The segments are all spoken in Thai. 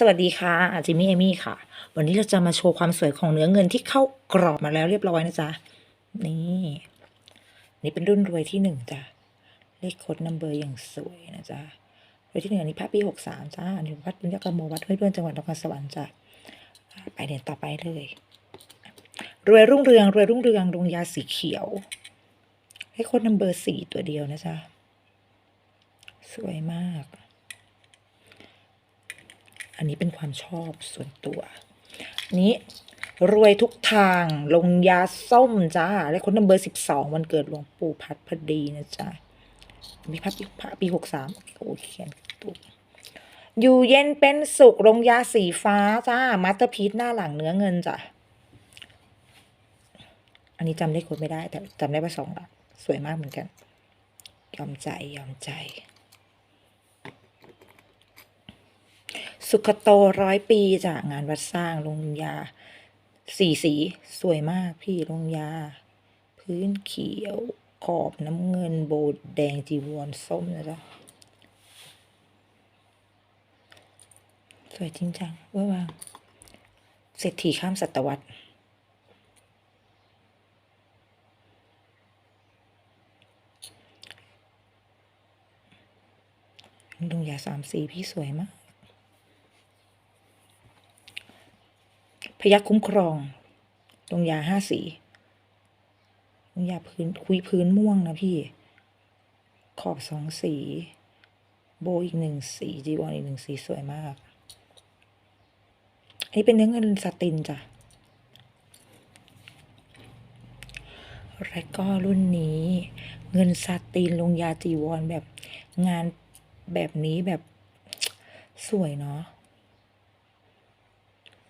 สวัสดีค่ะจิมมี่เอมี่ค่ะ วันนี้เราจะมาโชว์ความสวยของเนื้อเงินที่เข้ากรอบมาแล้วเรียบร้อยนะจ๊ะ นี่ นี่เป็นรุ่นรวยที่หนึ่งจ้ะ เลขโค้ดนัมเบอร์อย่างสวยนะจ๊ะรวยที่หนึ่งอันนี้พระปีหกสามจ้าอันนี้วัดบุญยกรรมโมวัดห้วยด้วนจังหวัดนครสวรรค์จ้ะ ไปเด่นต่อไปเลย รวยรุ่งเรืองรวยรุ่งเรืองดวงยาสีเขียว เลขโค้ดนัมเบอร์สี่ตัวเดียวนะจ๊ะ สวยมาก อันนี้เป็นความชอบส่วนตัว นี้รวยทุกทางลงยาส้มจ้าและคนนัมเบอร์สิบสองวันเกิดหลวงปู่พัดพอดีนะจ๊ะมีพัดปีพระปีหกสามโอ้เขียนถูกอยู่เย็นเป็นสุขลงยาสีฟ้าจ้ามาสเตอร์พีซหน้าหลังเนื้อเงินจ้ะอันนี้จำได้คนไม่ได้แต่จำได้ว่าสองหลักสวยมากเหมือนกัน ยอมใจยอมใจ สุขโตร้อยปีจากงานวัดสร้างลงยา สีสีสวยมากพี่ลงยา พื้นเขียวขอบน้ำเงินโบดแดงจีวรส้มนะจ๊ะสวยจริงจังเว่าว่าเศรษฐีข้ามศตวรรษลงยาสามสีพี่สวยมาก พยักคุ้มครองลงยาห้าสีลงยาพื้นคุยพื้นม่วงนะพี่ ขอบสองสี โบอีกหนึ่งสีจีวรอีกหนึ่งสีสวยมาก อันนี้เป็นเนื้อเงินสตินจ้ะและก็รุ่นนี้เงินซาตินลงยาจีวรแบบงานแบบนี้แบบสวยเนาะ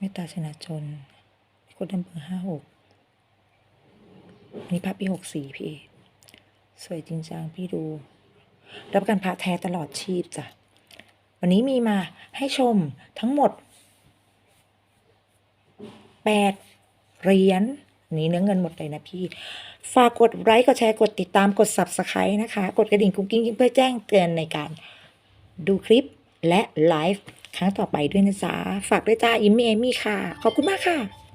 เมตตาชนะจนโคดนัมเบอร์ห้าหกนี่พระปีหกสี่พี่สวยจริงจังพี่ดู รับกันพระแท้ตลอดชีพจ้ะ วันนี้มีมาให้ชมทั้งหมดแปดเหรียญนี่เนื้อเงินหมดเลยนะพี่ ฝากกดไลค์กดแชร์กดติดตามกด subscribe นะคะ กดกระดิ่งกุ้งกิ้งเพื่อแจ้งเตือนในการดูคลิปและไลฟ์ ครั้งต่อไปด้วยนะจ๊ะฝากด้วยจ้าอิมมี่เอมี่ค่ะ ขอบคุณมากค่ะ